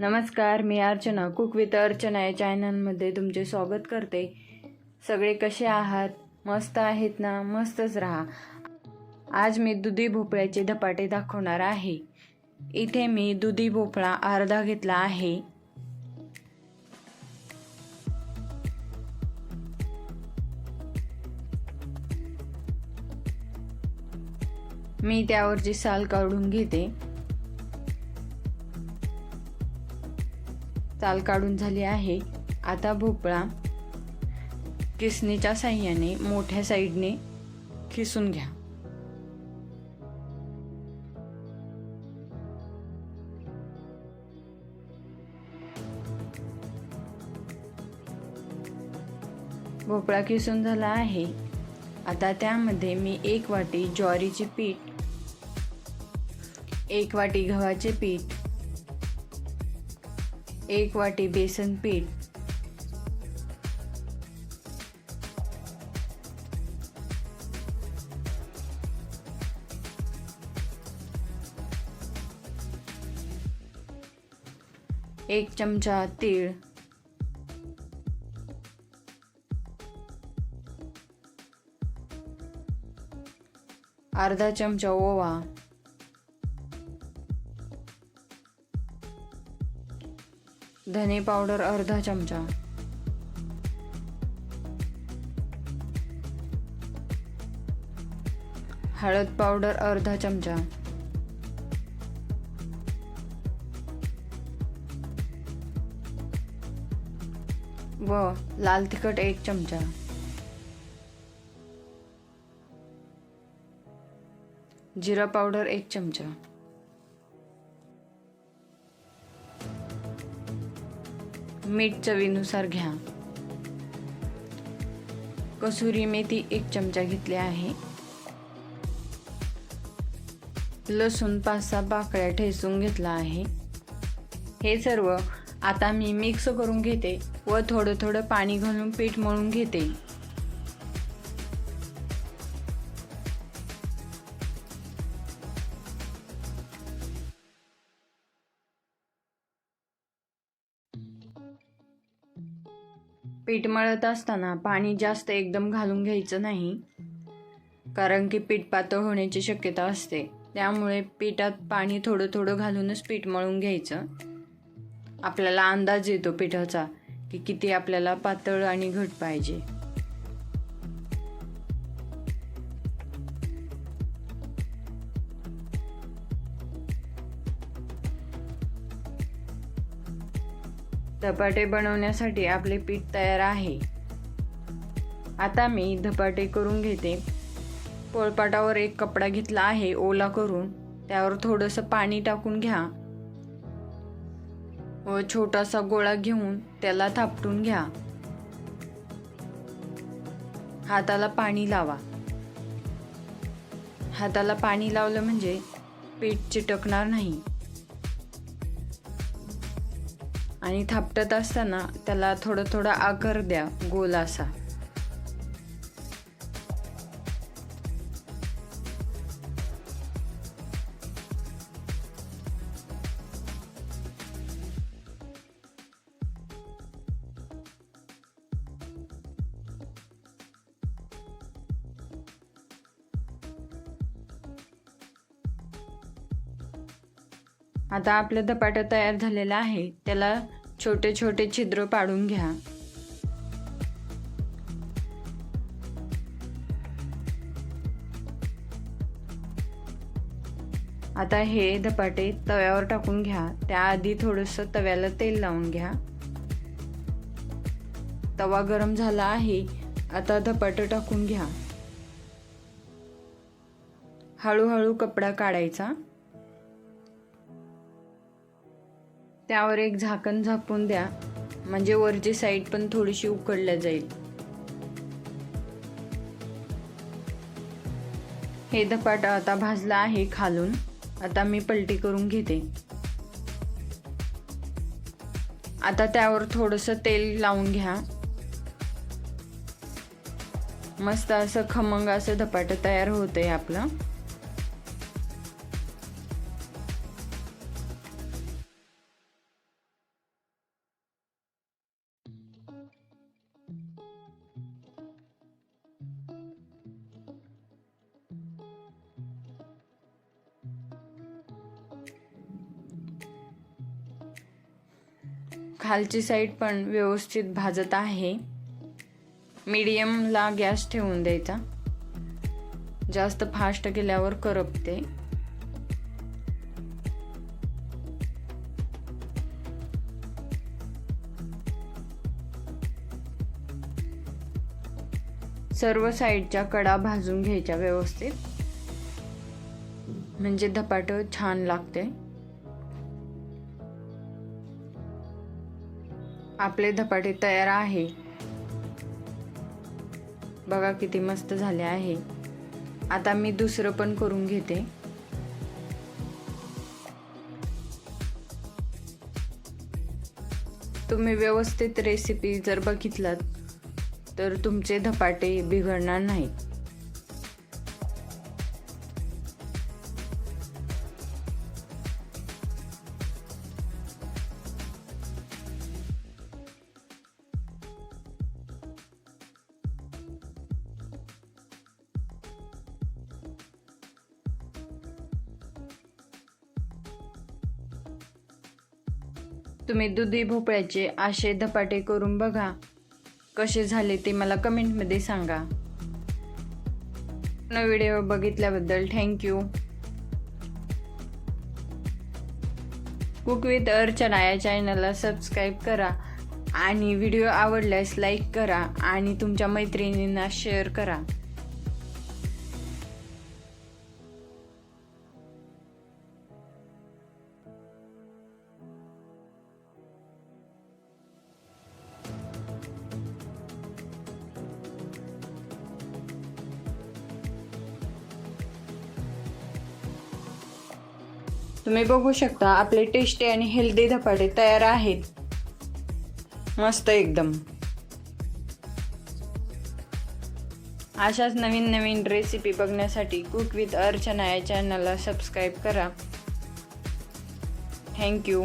नमस्कार मी Archana cook with Archana या चॅनलमध्ये तुमचे स्वागत करते. सगळे कसे आहात? मस्त आहेत ना? मस्तच राहा. आज मी दुधी भोपळ्याचे धपाटे दाखवणार आहे. इथे मी दुधी भोपळा अर्धा घेतला आहे. मी त्यावरची साल काढून घेते. साल काढून झाली आहे. आता भोपळा किसणीच्या साह्याने मोठ्या साईडने खिसून घ्या. भोपळा किसून झाला आहे. आता त्यामध्ये मी एक वाटी ज्वारीचे पीठ एक वाटी गव्हाचे पीठ एक वाटी बेसन पीठ. एक चमचा तीळ. अर्धा चमचा ओवा. धने पावडर अर्धा चमचा. हळद पावडर अर्धा चमचा. व लाल तिखट एक चमचा. जिरा पावडर एक चमचा. मीठ चवीनुसार घ्या. कसुरी मेथी एक चमचा घेतली आहे. लसूण पाच सहा पाकळ्या ठेसून घेतला आहे. हे सर्व आता मी मिक्स करून घेते व थोडं थोडं पाणी घालून पीठ मळून घेते. पीठ मळत असताना पाणी जास्त एकदम घालून घ्यायचं नाही कारण की पीठ पातळ होण्याची शक्यता असते. त्यामुळे पिठात पाणी थोडं थोडं घालूनच पीठ मळून घ्यायचं. आपल्याला अंदाज येतो पिठाचा की किती आपल्याला पातळ आणि घट पाहिजे. धपाटे बनवण्यासाठी आपले पीठ तयार आहे. आता मी धपाटे करून घेते. पोळपाटावर एक कपडा घेतला आहे ओला करून. त्यावर थोडंसं पाणी टाकून घ्या. व छोटासा गोळा घेऊन त्याला थापटून घ्या. हाताला पाणी लावा. हाताला पाणी लावलं म्हणजे पीठ चिटकणार नाही. आणि थापटत असताना त्याला थोडं थोडं आकार द्या गोल असा. आता आपलं धपाटं तयार झालेलं आहे. त्याला छोटे छोटे छिद्र पाडून घ्या. आता हे धपाटे तव्यावर टाकून घ्या. त्याआधी थोडंसं तव्याला तेल लावून घ्या. तवा गरम झाला आहे. आता धपाटं टाकून घ्या. हळूहळू कपडा काढायचा. त्यावर एक झाकण झाकून द्या. म्हणजे वरची साईड पण थोडीशी उकडल्या जाईल. हे धपाट आता भाजला आहे खालून. आता मी पलटी करून घेते. आता त्यावर थोडंसं तेल लावून घ्या. मस्त असं खमंग असं धपाट तयार होतंय आपलं. खालची साईड पण व्यवस्थित भाजत आहे. मीडियमला गॅस ठेवून द्यायचा. जास्त फास्ट केल्यावर करपते. सर्व साईडच्या कडा भाजून घ्यायच्या व्यवस्थित. म्हणजे धपाट छान लागते. आपले धपाटे तयार आहे. बघा किती मस्त झाले आहे. आता मी दुसरं पण करून घेते. तुम्ही व्यवस्थित रेसिपी जर बघितलात तर तुमचे धपाटे बिघडणार नाहीत. तुम्ही दुधी भोपळ्याचे आशे धपाटे करून बघा. कसे झाले ते मला कमेंटमध्ये सांगा. Video बघितल्याबद्दल thank you cook with Archana या चॅनलला सबस्क्राईब करा आणि व्हिडिओ आवडल्यास लाईक करा आणि तुमच्या मैत्रिणींना शेअर करा. तुम्ही बघू शकता आपले टेस्टी आणि हेल्दी धपाटे तयार आहेत. मस्त एकदम. अशाच नवीन नवीन रेसिपी बघण्यासाठी कुक विथ अर्चना या चॅनलला सबस्क्राईब करा. थँक्यू